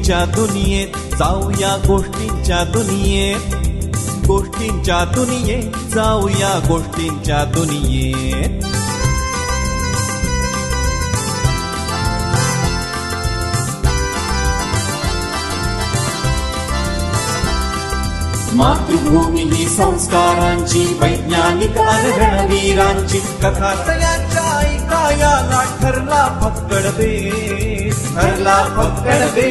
गोष्टींच्या दुनियेत जाऊया गोष्टींच्या दुनियेत. गोष्टींच्या दुनियेत जाऊया गोष्टींच्या दुनियेत. मातृभूमी ही संस्कारांची वैज्ञानिक रणवीरांची कथा तयाच्या ऐकायाला ठरला फक्कड दे ठरला फक्कड दे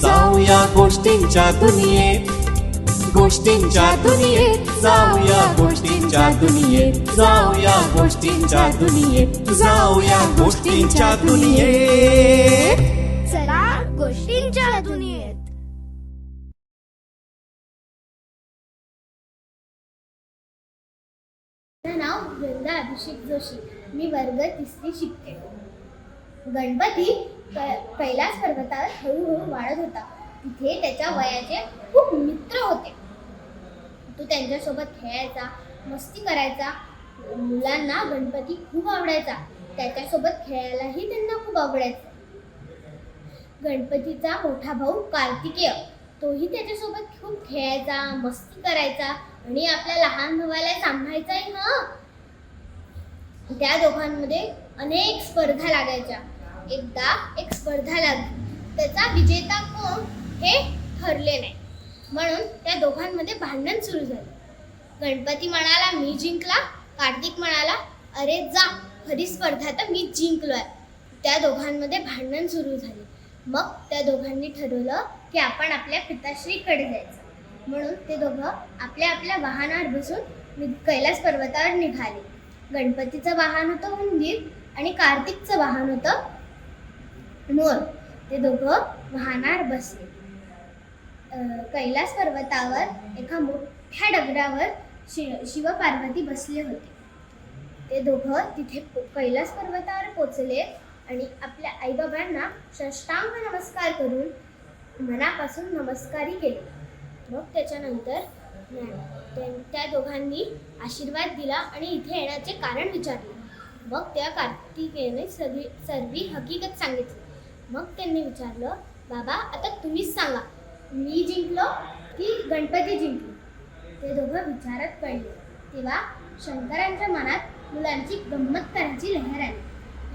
जाऊया गोष्टींच्या दुनियेत. गोष्टींच्या दुनियेत. जाऊया गोष्टींच्या दुनियेत. जाऊया गोष्टींच्या दुनियेत. जाऊया गोष्टींच्या दुनियेत. चला गोष्टींच्या दुनियेत. नाव वृंदा अभिषेक जोशी. मी वर्ग तिसरी शिकते. गणपती कैलास पर्वतावर हळूहळू वाढत होता. तिथे त्याच्या वयाचे खूप मित्र होते. तो त्यांच्यासोबत खेळायचा मस्ती करायचा. मुलांना गणपती खूप आवडायचा. त्याच्यासोबत खेळायलाही त्यांना खूप आवडायचं. गणपतीचा मोठा भाऊ कार्तिकेय. तोही त्याच्यासोबत खूप खेळायचा मस्ती करायचा आणि आपल्या लहान भावाला सांभाळायचाही हा. त्या दोघांमध्ये अनेक स्पर्धा लागायच्या. एकदा एक स्पर्धा लागली. त्याचा विजेता कोण हे ठरले नाही. म्हणून त्या दोघांमध्ये भांडण सुरू झालं. गणपती म्हणाला मी जिंकला. कार्तिक म्हणाला अरे जा खरी स्पर्धा तर मी जिंकलो आहे त्या दोघांमध्ये भांडण सुरू झाले. मग त्या दोघांनी ठरवलं की आपण आपल्या पिताश्रीकडे जायचं. म्हणून ते दोघं आपल्या आपल्या वाहनावर बसून कैलास पर्वतावर निघाले. गणपतीचं वाहन होतं उंदीर आणि कार्तिकचं वाहन होतं मोर ते दोघं वाहणार बसले. कैलास पर्वतावर एका मोठ्या डगरावर शि शिवपार्वती बसले होते. ते दोघं तिथे कैलास पर्वतावर पोचले आणि आपल्या आईबाबांना षष्टांग नमस्कार करून मनापासून नमस्कारी केले. मग त्याच्यानंतर त्या- दोघांनी आशीर्वाद दिला आणि इथे येण्याचे कारण विचारले. मग त्या कार्तिकेने सगळी सर्वी हकीकत सांगितली. मग त्यांनी विचारलं बाबा आता तुम्हीच सांगा मी जिंकलो की गणपती जिंकलो? ते दोघं विचारत पडले. तेव्हा शंकरांच्या मनात मुलांची गंमत करायची लहर आली.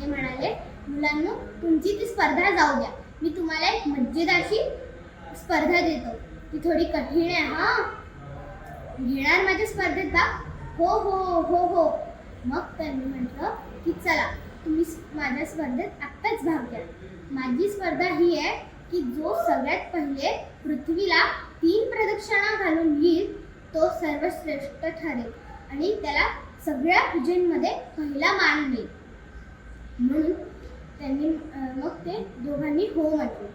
ते म्हणाले मुलांनो तुमची ती स्पर्धा जाऊ द्या. मी तुम्हाला एक मजेदारशी स्पर्धा देतो. ती थोडी कठीण आहे हा. घेणार माझ्या स्पर्धेत भाग हो हो हो हो. मग त्यांनी म्हटलं की चला तुम्ही माझ्या स्पर्धेत आत्ताच भाग घ्या. माझी स्पर्धा ही आहे की जो सगळ्यात पहिले पृथ्वीला तीन प्रदक्षिणा घालून येईल तो सर्वश्रेष्ठ ठरेल आणि त्याला सगळ्या पूजेमध्ये पहिला मान मिळेल. म्हणून त्यांनी मग ते दोघांनी हो म्हटले.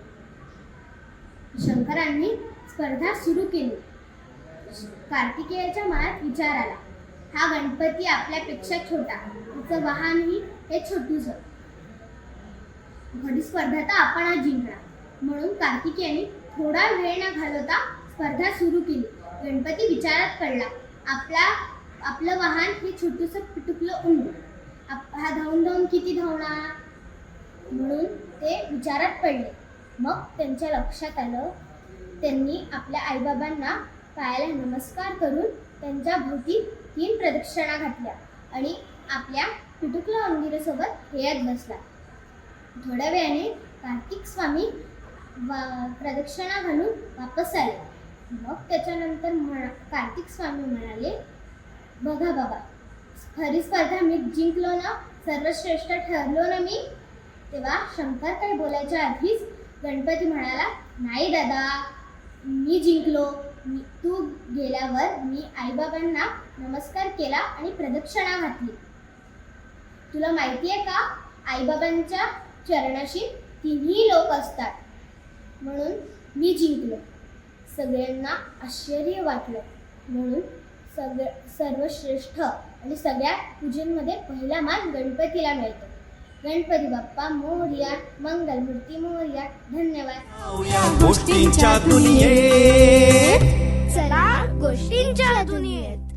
शंकरांनी स्पर्धा सुरू केली. कार्तिकेयाच्या मनात विचार आला. हा गणपती आपल्यापेक्षा छोटा त्याचं वाहनही हे जग घडी स्पर्धा तर आपण आज जिंकणार. म्हणून कार्तिकेयाने थोडा वेळ न घालवता स्पर्धा सुरू केली. गणपती विचारात पडला. आपला आपलं वाहन हे छोटूसं पिटुकलं उंड. आप- हा धावून धावून किती धावणार? म्हणून ते विचारात पडले. मग त्यांच्या लक्षात आलं. त्यांनी आपल्या आईबाबांना पायाला नमस्कार करून त्यांच्या भोवती तीन प्रदक्षिणा घातल्या आणि आपल्या पिटुकला उंदीरासोबत खेळत बसला. थोड्या वेळाने कार्तिक स्वामी वा- प्रदक्षिणा घालून वापस आले. मग त्याच्यानंतर म्हणा कार्तिक स्वामी म्हणाले बघा बाबा खरी स्पर्धा मी जिंकलो ना सर्वश्रेष्ठ ठरलो ना मी? तेव्हा शंकर काही बोलायच्या आधीच गणपती म्हणाला नाही दादा मी जिंकलो. मी तू गेल्यावर मी आईबाबांना नमस्कार केला आणि प्रदक्षिणा घातली. तुला माहिती आहे का? आईबाबांच्या चरणाशी तिन्ही लोक असतात. म्हणून मी जिंकलो. सगळ्यांना आश्चर्य वाटलं. म्हणून सगळ सर्वश्रेष्ठ आणि सगळ्या पूजेमध्ये पहिला मान गणपतीला मिळतो. गणपती बाप्पा मोरया मंगलमूर्ती मोरया धन्यवाद. गोष्टींच्या दुनियेत. चला गोष्टींच्या दुनियेत.